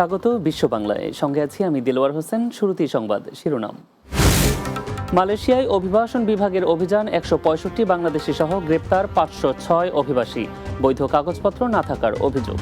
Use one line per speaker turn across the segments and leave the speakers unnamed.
স্বাগত বিশ্ব বাংলায় সঙ্গে আছি আমি দিলওয়ার হোসেন, শুরুতেই সংবাদ শিরোনাম। মালয়েশিয়ায় অভিবাসন বিভাগের অভিযান একশো পঁয়ষট্টি বাংলাদেশি সহ গ্রেপ্তার পাঁচশো ছয় অভিবাসী। বৈধ কাগজপত্র না থাকার অভিযোগ।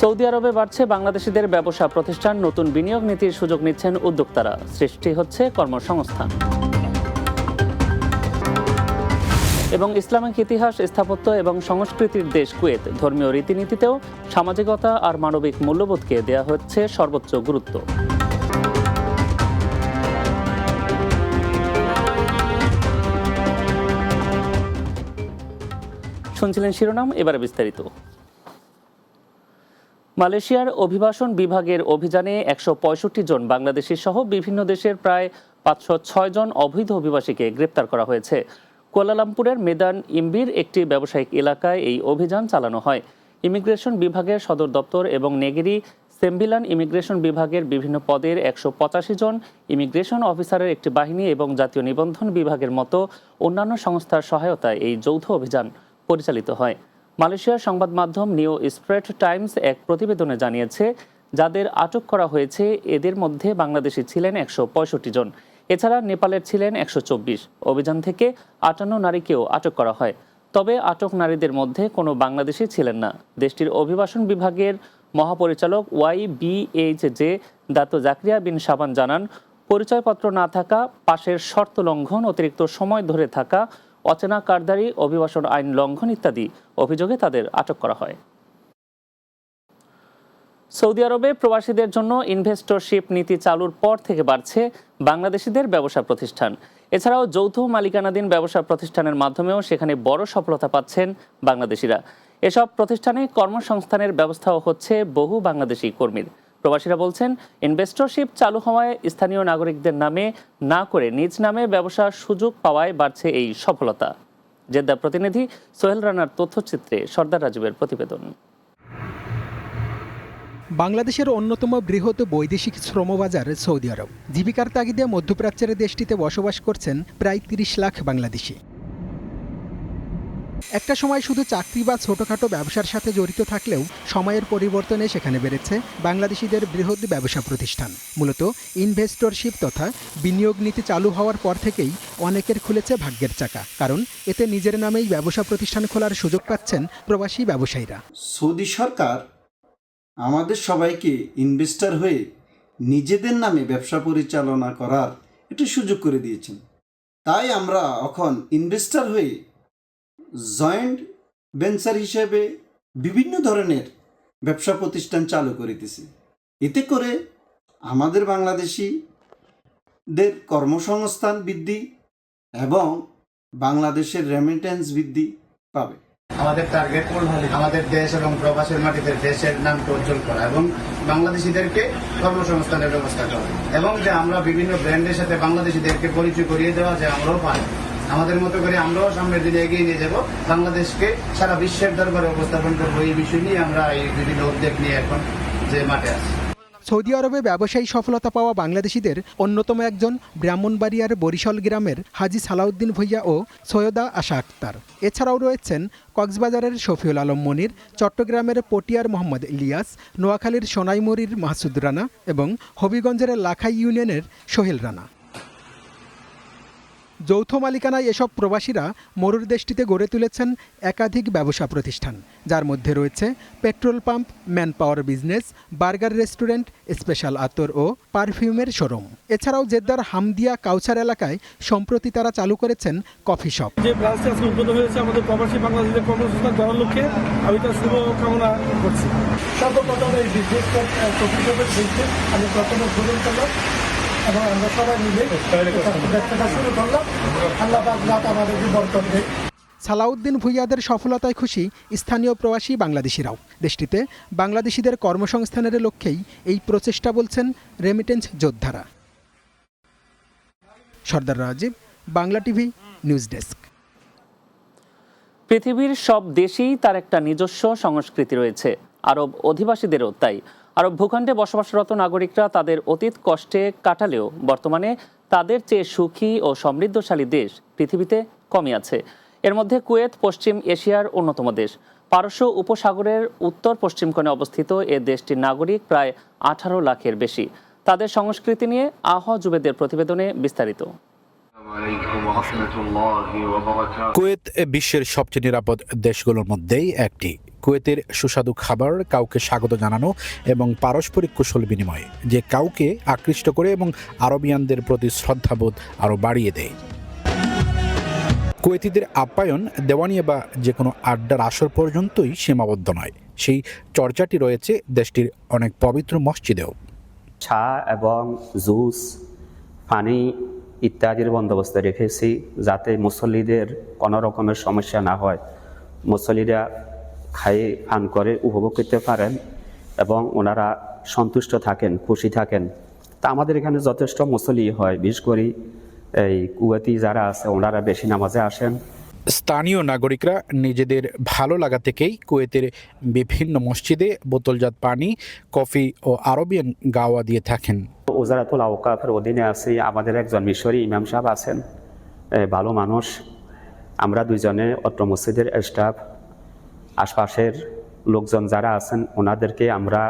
সৌদি আরবে বাড়ছে বাংলাদেশিদের ব্যবসা প্রতিষ্ঠান। নতুন বিনিয়োগ নীতির সুযোগ নিচ্ছেন উদ্যোক্তারা। সৃষ্টি হচ্ছে কর্মসংস্থান। এবং ইসলামিক ইতিহাস, স্থাপত্য এবং সংস্কৃতির দেশ কুয়েত। ধর্মীয় রীতিনীতিতেও সামাজিকতা আর মানবিক মূল্যবোধকে দেয়া হচ্ছে সর্বোচ্চ গুরুত্ব। শুনছিলেন শিরোনাম, এবারে বিস্তারিত। মালয়েশিয়ার অভিবাসন বিভাগের অভিযানে একশো পঁয়ষট্টি জন বাংলাদেশি সহ বিভিন্ন দেশের প্রায় পাঁচশো ছয় জন অবৈধ অভিবাসীকে গ্রেপ্তার করা হয়েছে। কুয়ালালামপুরের মেদান ইম্বির একটি ব্যবসায়িক এলাকায় এই অভিযান চালানো হয়। ইমিগ্রেশন বিভাগের সদর দপ্তর এবং নেগেরি সেম্বিলান ইমিগ্রেশন বিভাগের বিভিন্ন পদের একশো পঁচাশি জন ইমিগ্রেশন অফিসারের একটি বাহিনী এবং জাতীয় নিবন্ধন বিভাগের মতো অন্যান্য সংস্থার সহায়তায় এই যৌথ অভিযান পরিচালিত হয়। মালয়েশিয়ার সংবাদ মাধ্যম নিউ স্প্রেড টাইমস এক প্রতিবেদনে জানিয়েছে, যাদের আটক করা হয়েছে, এদের মধ্যে বাংলাদেশি ছিলেন একশো পঁয়ষট্টি জন। এছাড়া নেপালের ছিলেন একশো চব্বিশ। অভিযান থেকে আটান্ন নারীকেও আটক করা হয়। তবে আটক নারীদের মধ্যে কোনো বাংলাদেশি ছিলেন না। দেশটির অভিবাসন বিভাগের মহাপরিচালক Y B H J Dato Zakaria bin Saban জানান, পরিচয়পত্র না থাকা, পাশের শর্ত লঙ্ঘন, অতিরিক্ত সময় ধরে থাকা, অচেনা কারদারি, অভিবাসন আইন লঙ্ঘন ইত্যাদি অভিযোগে তাদের আটক করা হয়। সৌদি আরবে প্রবাসীদের জন্য ইনভেস্টরশিপ নীতি চালুর পর থেকে বাড়ছে বাংলাদেশিদের ব্যবসা প্রতিষ্ঠান। এছাড়াও যৌথ মালিকানাধীন ব্যবসা প্রতিষ্ঠানের মাধ্যমেও সেখানে বড় সফলতা পাচ্ছেন বাংলাদেশিরা। এসব প্রতিষ্ঠানে কর্মসংস্থানের ব্যবস্থাও হচ্ছে বহু বাংলাদেশি কর্মীর। প্রবাসীরা বলছেন, ইনভেস্টরশিপ চালু হওয়ায় স্থানীয় নাগরিকদের নামে না করে নিজ নামে ব্যবসার সুযোগ পাওয়ায় বাড়ছে এই সফলতা। জেদ্দা প্রতিনিধি সোহেল রানার তথ্যচিত্রে সর্দার রাজীবের প্রতিবেদন।
বাংলাদেশের অন্যতম বৃহৎ বৈদেশিক শ্রমবাজার সৌদি আরব। জীবিকার তাগিদে মধ্যপ্রাচ্যের দেশটিতে বসবাস করছেন প্রায় তিরিশ লাখ বাংলাদেশি। একটা সময় শুধু চাকরি বা ছোটখাটো ব্যবসার সাথে জড়িত থাকলেও সময়ের পরিবর্তনে সেখানে বেড়েছে বাংলাদেশিদের বৃহৎ ব্যবসা প্রতিষ্ঠান। মূলত ইনভেস্টরশিপ তথা বিনিয়োগ নীতি চালু হওয়ার পর থেকেই অনেকের খুলেছে ভাগ্যের চাকা। কারণ এতে নিজের নামেই ব্যবসা প্রতিষ্ঠান খোলার সুযোগ পাচ্ছেন প্রবাসী ব্যবসায়ীরা।
সৌদি সরকার আমাদের সবাইকে ইনভেস্টর হয়ে নিজেদের নামে ব্যবসা পরিচালনা করার একটি সুযোগ করে দিয়েছেন। তাই আমরা এখন ইনভেস্টার হয়ে জয়েন্ট ভেঞ্চার হিসেবে বিভিন্ন ধরনের ব্যবসা প্রতিষ্ঠান চালু করিতেছি। এতে করে আমাদের বাংলাদেশিদের কর্মসংস্থান বৃদ্ধি এবং বাংলাদেশের রেমিটেন্স বৃদ্ধি পাবে।
আমাদের টার্গেট আমাদের দেশ এবং প্রবাসের মাটিতে দেশের নামকে উজ্জ্বল করা এবং বাংলাদেশিদেরকে কর্মসংস্থানের ব্যবস্থা করা। এবং যে আমরা বিভিন্ন ব্র্যান্ডের সাথে বাংলাদেশিদেরকে পরিচয় করিয়ে দেওয়া যে আমরাও পাই আমাদের মতো করে আমরাও সামনের দিনে এগিয়ে নিয়ে যাব। বাংলাদেশকে সারা বিশ্বের দরবারে উপস্থাপন করব এই বিষয় নিয়ে আমরা এই বিভিন্ন উদ্যোগ নিয়ে এখন যে মাঠে আছি।
সৌদি আরবে ব্যবসায়ী সফলতা পাওয়া বাংলাদেশিদের অন্যতম একজন ব্রাহ্মণবাড়িয়ার বরিশাল গ্রামের হাজি সালাউদ্দিন ভৈয়া ও সৈয়দা আশা আক্তার। এছাড়াও রয়েছেন কক্সবাজারের শফিউল আলম মনির, চট্টগ্রামের পটিয়ার মোহাম্মদ ইলিয়াস, নোয়াখালীর সোনাইমুরির মাহসুদ রানা এবং হবিগঞ্জের লাখাই ইউনিয়নের সোহেল রানা। যৌথ মালিকানায় এসব প্রবাসীরা মরুর দেশটিতে গড়ে তুলেছেন একাধিক ব্যবসা প্রতিষ্ঠান যার মধ্যে রয়েছে petrol pump man power business burger restaurant special আতর ও পারফিউমের শোরুম। এছাড়াও জেদ্দার হামদিয়া কাউচার এলাকায় সম্প্রতি তারা চালু করেছেন কফি শপ।
যে ব্রাঞ্চটি আজকে উদ্বোধন হয়েছে আমাদের প্রবাসী বাংলাদেশের কর্মসংস্থান করার লক্ষ্যে আমি তার শুভ কামনা করছি। সর্বপ্রথম এই বিজনেসটা প্রকৃতভাবে দেখতে আমি প্রথমে উদ্বোধন করলাম এবং আমরা সবাই মিলে ব্যবসাটা শুরু করলাম। আল্লাহ পাক রাত আমাদেরকে বরকত দেয়।
সালাউদ্দিন ভুইয়াদের সফলতায় খুশি স্থানীয় প্রবাসী বাংলাদেশিরাও। দেশটিতে বাংলাদেশিদের কর্মসংস্থানের লক্ষ্যেই এই প্রচেষ্টা বলছেন রেমিটেন্স যোদ্ধারা। Sardar Rajib Bangla TV news desk.
পৃথিবীর সব দেশেই তার একটা নিজস্ব সংস্কৃতি রয়েছে। আরব অধিবাসীদেরও তাই। আরব ভূখণ্ডে বসবাসরত নাগরিকরা তাদের অতীত কষ্টে কাটালেও বর্তমানে তাদের চেয়ে সুখী ও সমৃদ্ধশালী দেশ পৃথিবীতে কমই আছে। এর মধ্যে কুয়েত পশ্চিম এশিয়ার অন্যতম দেশ। পারস্য উপসাগরের উত্তর পশ্চিম কোণে অবস্থিত এ দেশটির নাগরিক প্রায় আঠারো লাখের বেশি। তাদের সংস্কৃতি নিয়ে আহ যুবেদের প্রতিবেদনে বিস্তারিত।
কুয়েত বিশ্বের সবচেয়ে নিরাপদ দেশগুলোর মধ্যেই একটি। কুয়েতের সুস্বাদু খাবার কাউকে স্বাগত জানানো এবং পারস্পরিক কুশল বিনিময়, যে কাউকে আকৃষ্ট করে এবং আরবিয়ানদের প্রতি শ্রদ্ধাবোধ আরও বাড়িয়ে দেয়। কুয়েতিদের আপ্যায়ন দেওয়ানিয়া বা যে কোনো আড্ডার আসর পর্যন্তই সীমাবদ্ধ নয়। সেই চর্চাটি রয়েছে দেশটির অনেক পবিত্র মসজিদেও।
চা এবং জুস, পানি ইত্যাদির বন্দোবস্ত রেখেছি যাতে মুসল্লিদের কোনো রকমের সমস্যা না হয়। মুসল্লিরা খায়ে পান করে উপভোগ করতে পারেন এবং ওনারা সন্তুষ্ট থাকেন খুশি থাকেন। তা আমাদের এখানে যথেষ্ট মুসলি হয় বিশেষ করে এই কুয়েতি যারা আছে ওনারা বেশি নামাজে আসেন।
স্থানীয় নাগরিকরা নিজেদের ভালো লাগা থেকেই কুয়েতের বিভিন্ন মসজিদে বোতলজাত পানি কফি ও আরবিয়ান গাওয়া দিয়ে থাকেন।
ওজারাতুল আওকাফের অধীনে আছি আমাদের একজন মিশরি ইমাম সাহেব আছেন ভালো মানুষ। আমরা দুইজনে অত্র মসজিদের স্টাফ আশপাশের লোকজন যারা আছেন ওনাদেরকে আমরা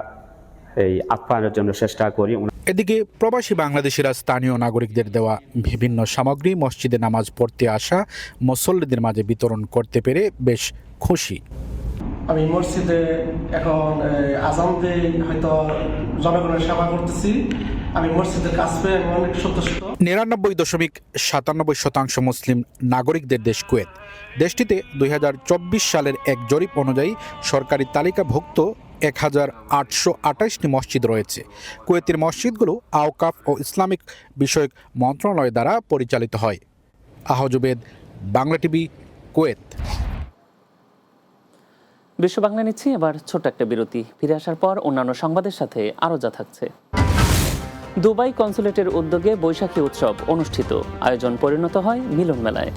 এই আপ্যায়নের জন্য চেষ্টা করি।
এদিকে প্রবাসী বাংলাদেশিরা স্থানীয় নাগরিকদের দেওয়া বিভিন্ন সামগ্রী মসজিদে নামাজ পড়তে আসা মুসল্লিদের মাঝে বিতরণ করতে পেরে বেশ খুশি।
আমি মসজিদে এখন আজান দিয়ে হয়তো জনগণের সেবা করতেছি। আমি মসজিদের কাজ পেয়ে আমি অনেক সন্তুষ্ট।
নিরানব্বই দশমিক সাতানব্বই শতাংশ মুসলিম নাগরিকদের দেশ কুয়েত। দেশটিতে দু হাজার চব্বিশ সালের এক জরিপ অনুযায়ী সরকারি তালিকাভুক্ত এক হাজার আটশো আঠাশটি মসজিদ রয়েছে। কুয়েতের মসজিদগুলো আওকাফ ও ইসলামিক বিষয়ক মন্ত্রণালয় দ্বারা পরিচালিত হয়। আহজুবেদ বাংলা টিভি কুয়েত।
বিশ্ব বাংলা নিচ্ছি এবার ছোট্ট একটা বিরতি। ফিরে আসার পর অন্যান্য সংবাদের সাথে আরও যা থাকছে। দুবাই কনসুলেটের উদ্যোগে বৈশাখী উৎসব অনুষ্ঠিত। আয়োজন পরিণত হয় মিলন মেলায়।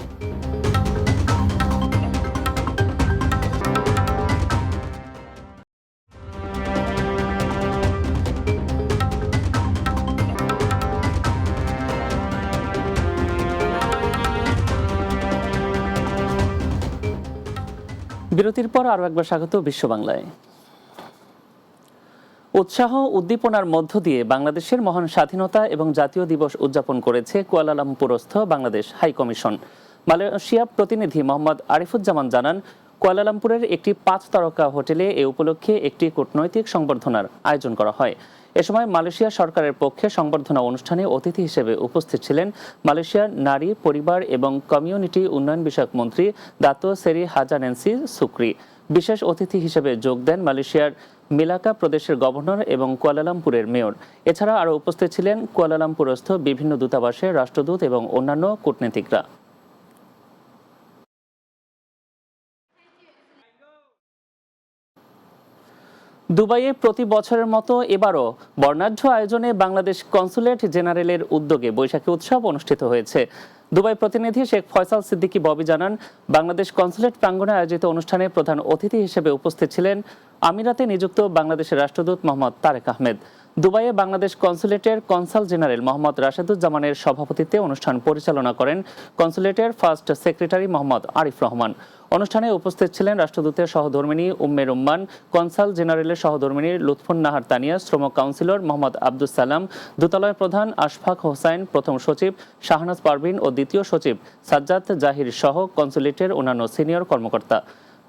বিরতির পর আরও একবার স্বাগত বিশ্ব বাংলায় উৎসাহ উদ্দীপনার মধ্য দিয়ে বাংলাদেশের মহান স্বাধীনতা এবং জাতীয় দিবস উদযাপন করেছে কুয়ালালামপুরস্থ বাংলাদেশ হাই কমিশন। মালয়েশিয়া প্রতিনিধি মোহাম্মদ আরিফুজ্জামান জানান, কুয়ালালামপুরের একটি পাঁচ তারকা হোটেলে এ উপলক্ষে একটি কূটনৈতিক সংবর্ধনার আয়োজন করা হয়। এ সময় মালয়েশিয়া সরকারের পক্ষে সংবর্ধনা অনুষ্ঠানে অতিথি হিসেবে উপস্থিত ছিলেন মালয়েশিয়ার নারী, পরিবার এবং কমিউনিটি উন্নয়ন বিষয়ক মন্ত্রী দাতো সেরি হাজানেন্সি সুক্রি। বিশেষ অতিথি হিসেবে যোগ দেন মালয়েশিয়ার মিলাকা প্রদেশের গভর্নর এবং কুয়ালালামপুরের মেয়র। এছাড়া আরও উপস্থিত ছিলেন কুয়ালালামপুরস্থ বিভিন্ন দূতাবাসের রাষ্ট্রদূত এবং অন্যান্য কূটনীতিকরা। দুবাইয়ে প্রতি বছরের মতো এবারও বর্ণাঢ্য আয়োজনে বাংলাদেশ কনসুলেট জেনারেলের উদ্যোগে বৈশাখী উৎসব অনুষ্ঠিত হয়েছে। দুবাই প্রতিনিধি শেখ ফয়সাল সিদ্দিকী ববি জানান, বাংলাদেশ কনসুলেট প্রাঙ্গণে আয়োজিত অনুষ্ঠানে প্রধান অতিথি হিসেবে উপস্থিত ছিলেন আমিরাতে নিযুক্ত বাংলাদেশের রাষ্ট্রদূত মোহাম্মদ তারেক আহমেদ। দুবাইয়ে বাংলাদেশ কনসুলেটের কনসাল জেনারেল মোহাম্মদ রাশেদুজ্জামানের সভাপতিত্বে অনুষ্ঠান পরিচালনা করেন কনসুলেটের ফার্স্ট সেক্রেটারি মোহাম্মদ আরিফ রহমান। অনুষ্ঠানে উপস্থিত ছিলেন রাষ্ট্রদূতের সহধর্মিনী উম্মে রুম্মান, কনসাল জেনারেলের সহধর্মিনী লুৎফুন নাহার তানিয়া, শ্রম কাউন্সিলর মোহাম্মদ আব্দুল সালাম, দূতালয় প্রধান আশফাক হোসাইন, প্রথম সচিব শাহনাজ পারভিন ও দ্বিতীয় সচিব সাজ্জাদ জাহির সহ কনসুলেটের অন্যান্য সিনিয়র কর্মকর্তা।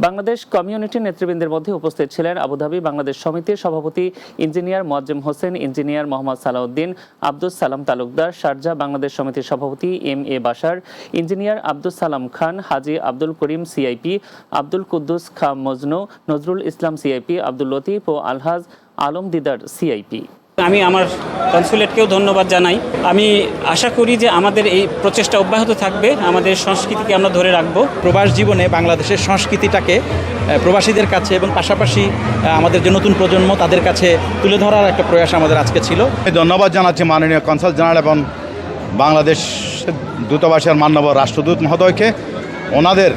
বাংলাদেশ কমিউনিটি নেতৃবৃন্দের মধ্যে উপস্থিত ছিলেন আবুধাবি বাংলাদেশ সমিতির সভাপতি engineer Moazzem Hossain, engineer Mohammad Salauddin Abdul Salam Talukdar, Sharjah Bangladesh সমিতির সভাপতি M A Bashar, engineer Abdul Salam Khan, Haji Abdul Karim CIP, Abdul Quddus Kha Majnu Nazrul Islam CIP, Abdul Latif O Alhaj Alam Didar CIP.
আমি আমার কনসুলেটকেও ধন্যবাদ জানাই। আমি আশা করি যে আমাদের এই প্রচেষ্টা অব্যাহত থাকবে। আমাদের সংস্কৃতিকে আমরা ধরে রাখব।
প্রবাস জীবনে বাংলাদেশের সংস্কৃতিটাকে প্রবাসীদের কাছে এবং পাশাপাশি আমাদের যে নতুন প্রজন্ম তাদের কাছে তুলে ধরার একটা প্রয়াস আমাদের আজকে ছিল।
আমি ধন্যবাদ জানাচ্ছি মাননীয় কনসাল জেনারেল এবং বাংলাদেশ দূতাবাসের মাননীয় রাষ্ট্রদূত মহোদয়কে। ওনাদের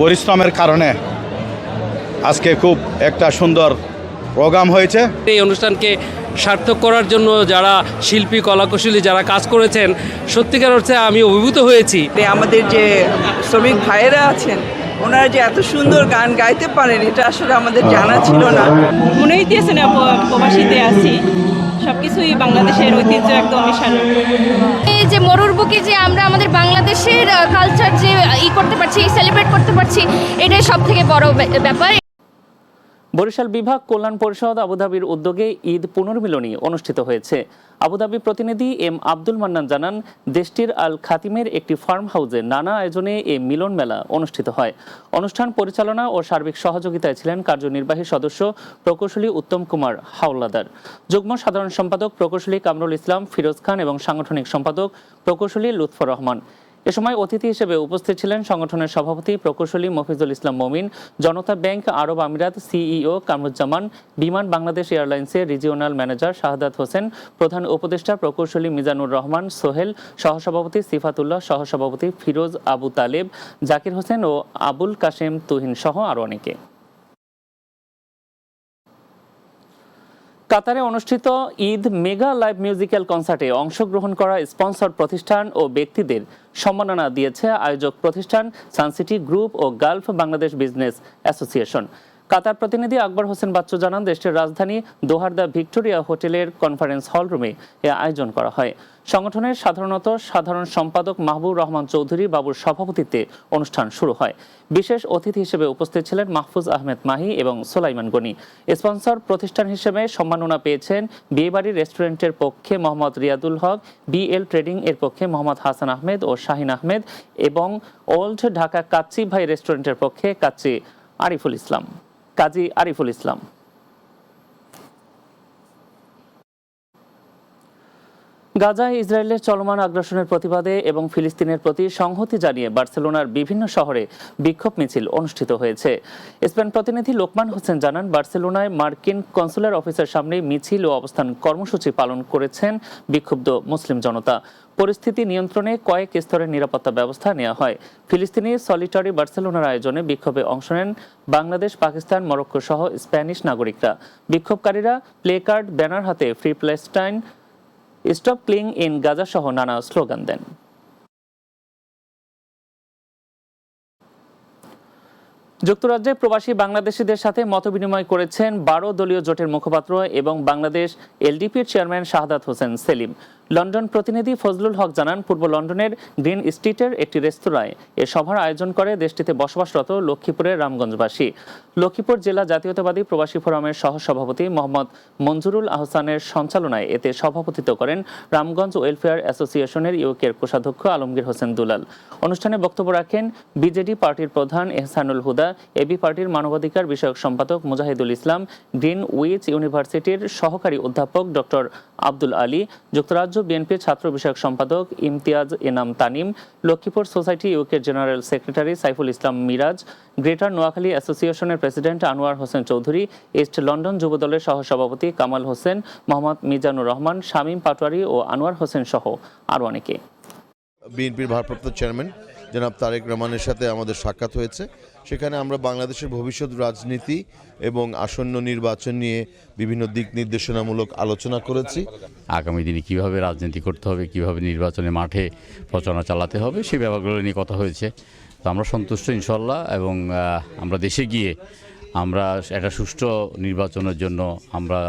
পরিশ্রমের কারণে আজকে খুব একটা সুন্দর প্রোগ্রাম হয়েছে।
এই অনুষ্ঠানকে
সার্থক করার জন্য যারা শিল্পী কলাকুশলী যারা কাজ করেছেন সত্যিকার অর্থে আমি অভিভূত হয়েছি।
আমাদের যে শ্রমিক ভাইয়েরা আছেন ওনারা যে এত সুন্দর গান গাইতে পারেন এটা আসলে আমাদের জানা ছিল না।
মনে হইতেছে না প্রবাসীতে আছি। সবকিছুই বাংলাদেশের ঐতিহ্য একদম মিশানো।
এই যে মরুর বুকে যে আমরা আমাদের বাংলাদেশের কালচার যে ই করতে পারছি সেলিব্রেট করতে পারছি এটাই সব থেকে বড় ব্য- ব্যাপার।
বরিশাল বিভাগ কল্যাণ পরিষদ আবুধাবির উদ্যোগে ঈদ পুনর্মিলনী অনুষ্ঠিত হয়েছে। আবুধাবি প্রতিনিধি এম আব্দুল মান্নান জানান, দেশটির আল খাতিমের একটি ফার্ম হাউসে নানা আয়োজনে এই মিলন মেলা অনুষ্ঠিত হয়। অনুষ্ঠান পরিচালনা ও সার্বিক সহযোগিতায় ছিলেন কার্যনির্বাহী সদস্য প্রকৌশলী উত্তম কুমার হাওলাদার। যুগ্ম সাধারণ সম্পাদক প্রকৌশলী কামরুল ইসলাম, ফিরোজ খান এবং সাংগঠনিক সম্পাদক প্রকৌশলী লুৎফর রহমান। এ সময় অতিথি হিসেবে উপস্থিত ছিলেন সংগঠনের সভাপতি প্রকৌশলী মফিজুল ইসলাম মমিন, জনতা ব্যাংক, আরব আমিরাত সিইও কামরুজ্জামান, বিমান বাংলাদেশ এয়ারলাইন্সের রিজিওনাল ম্যানেজার শাহাদাত হোসেন, প্রধান উপদেষ্টা প্রকৌশলী মিজানুর রহমান, সোহেল, সহসভাপতি সিফাতুল্লাহ, সহসভাপতি ফিরোজ আবু তালেব, জাকির হোসেন ও আবুল কাশেম তুহিন সহ আরও অনেকে। কাতারে অনুষ্ঠিত ঈদ মেগা লাইভ মিউজিক্যাল কনসার্টে অংশগ্রহণ করা স্পন্সর প্রতিষ্ঠান ও ব্যক্তিদের সম্মাননা দিয়েছে আয়োজক প্রতিষ্ঠান সানসিটি গ্রুপ ও Gulf Bangladesh business association. Qatar প্রতিনিধি আকবর হোসেন বাচ্চু জানান, দেশটির রাজধানী দোহার দ্য ভিক্টোরিয়া হোটেলের কনফারেন্স হল রুমে এ আয়োজন করা হয়। সংগঠনের সাধারণত সাধারণ সম্পাদক মাহবুব রহমান চৌধুরী বাবুর সভাপতিত্বে অনুষ্ঠান শুরু হয়। বিশেষ অতিথি হিসেবে উপস্থিত ছিলেন মাহফুজ আহমেদ মাহি এবং সোলাইমান গনি। স্পন্সর প্রতিষ্ঠান হিসেবে সম্মাননা পেয়েছেন বিয়েবাড়ি রেস্টুরেন্টের পক্ষে মোহাম্মদ রিয়াদুল হক, বিএল ট্রেডিং এর পক্ষে মোহাম্মদ হাসান আহমেদ ও শাহিন আহমেদ এবং ওল্ড ঢাকা কাচ্চি ভাই রেস্টুরেন্টের পক্ষে কাচ্চি আরিফুল ইসলাম। কাজী আরিফুল ইসলাম। গাজায় ইসরায়েলের চলমান আগ্রাসনের প্রতিবাদে এবং ফিলিস্তিনের প্রতি সংহতি জানিয়ে বার্সেলোনার বিভিন্ন শহরে বিক্ষোভ মিছিল অনুষ্ঠিত হয়েছে। স্পেন প্রতিনিধি লোকমান হোসেন জানান, বার্সেলোনায় মার্কিন কনসুলার অফিসের সামনে মিছিল ও অবস্থান কর্মসূচি পালন করেছেন বিক্ষুব্ধ মুসলিম জনতা। পরিস্থিতি নিয়ন্ত্রণে কয়েক স্তরের নিরাপত্তা ব্যবস্থা নেওয়া হয়। ফিলিস্তিনি সলিটারি বার্সেলোনার আয়োজনে বিক্ষোভে অংশ নেন বাংলাদেশ, পাকিস্তান মরক্কো সহ স্প্যানিশ নাগরিকরা। বিক্ষোভকারীরা প্লে কার্ড, ব্যানার হাতে free Palestine stop killing in Gaza সহ নানা স্লোগান দেন। যুক্তরাজ্যে প্রবাসী বাংলাদেশিদের সাথে মতবিনিময় করেছেন বারো দলীয় জোটের মুখপাত্র এবং বাংলাদেশ এলডিপির চেয়ারম্যান শাহাদাত হোসেন সেলিম। লন্ডন প্রতিনিধি ফজলুল হক জানান, পূর্ব লন্ডনের গ্রিন স্ট্রিটের একটি রেস্তোরাঁয় এ সভার আয়োজন করে দেশটিতে বসবাসরত লক্ষ্মীপুরের রামগঞ্জবাসী। লক্ষ্মীপুর জেলা জাতীয়তাবাদী প্রবাসী ফোরামের সহসভাপতি মোহাম্মদ মঞ্জুরুল আহসানের সঞ্চালনায় এতে সভাপতিত্ব করেন রামগঞ্জ ওয়েলফেয়ার অ্যাসোসিয়েশনের ইউকের কোষাধ্যক্ষ আলমগীর হোসেন দুলাল। অনুষ্ঠানে বক্তব্য রাখেন বিজেডি পার্টির প্রধান এহসানুল হুদা, এবি পার্টির মানবাধিকার বিষয়ক সম্পাদক মুজাহিদুল ইসলাম, গ্রিন উইচ ইউনিভার্সিটির সহকারী অধ্যাপক ডক্টর আব্দুল আলী, যুক্তরাজ্য বিএনপির ছাত্র বিষয়ক সম্পাদক ইমতিয়াজ এনাম তানিম, লক্ষ্মীপুর সোসাইটি ইউকের general secretary Saiful Islam Miraj, greater Noakhali অ্যাসোসিয়েশনের president Anwar Hossain Chowdhury, east London যুবদলের সহসভাপতি কামাল হোসেন, মোহাম্মদ মিজানুর রহমান, শামীম পাটোয়ারি ও আনোয়ার হোসেন সহ আরও অনেকে।
বিএনপির ভারপ্রাপ্ত চেয়ারম্যান জনাব তারেক রহমানের সাথে আমাদের সাক্ষাৎ হয়েছে। সেখানে আমরা বাংলাদেশের ভবিষ্যৎ রাজনীতি এবং আসন্ন নির্বাচন নিয়ে বিভিন্ন দিক নির্দেশনামূলক আলোচনা করেছি।
আগামী দিনে কীভাবে রাজনীতি করতে হবে কীভাবে নির্বাচনে মাঠে প্রচারণা চালাতে হবে সেই ব্যাপারগুলো নিয়ে কথা হয়েছে। তো আমরা সন্তুষ্ট ইনশাল্লাহ এবং আমরা দেশে গিয়ে আমরা একটা সুষ্ঠু নির্বাচনের জন্য আমরা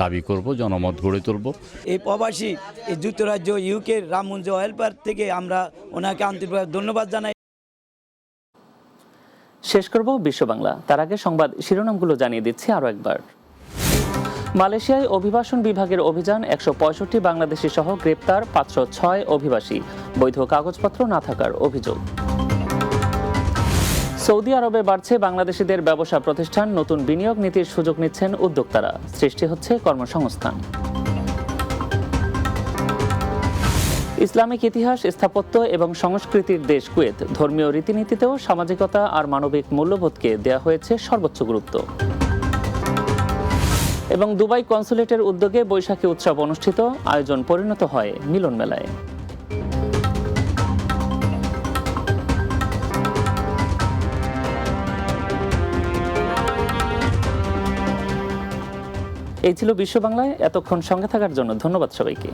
দাবি করব জনমত গড়ে তুলব।
এই প্রবাসী এই যুক্তরাজ্য ইউকে রামগঞ্জ হেল্পার থেকে আমরা ওনাকে আন্তরিকভাবে ধন্যবাদ জানাই।
শেষ করব বিশ্ব বাংলা। তার আগে সংবাদ শিরোনামগুলো জানিয়ে দিচ্ছি আরও একবার। মালয়েশিয়ায় অভিবাসন বিভাগের অভিযান একশো পঁয়ষট্টি বাংলাদেশি সহ গ্রেপ্তার পাঁচশো ছয় অভিবাসী। বৈধ কাগজপত্র না থাকার অভিযোগ। সৌদি আরবে বাড়ছে বাংলাদেশিদের ব্যবসা প্রতিষ্ঠান। নতুন বিনিয়োগ নীতির সুযোগ নিচ্ছেন উদ্যোক্তারা। সৃষ্টি হচ্ছে কর্মসংস্থান। ইসলামিক ইতিহাস, স্থাপত্য এবং সংস্কৃতির দেশ কুয়েত। ধর্মীয় রীতিনীতিতেও সামাজিকতা আর মানবিক মূল্যবোধকে দেয়া হয়েছে সর্বোচ্চ গুরুত্ব। এবং দুবাই কনসুলেটের উদ্যোগে বৈশাখী উৎসব অনুষ্ঠিত, আয়োজন পরিণত হয় মিলন মেলায়। এই ছিল বিশ্ব বাংলায় এতক্ষণ সঙ্গে থাকার জন্য ধন্যবাদ সবাইকে।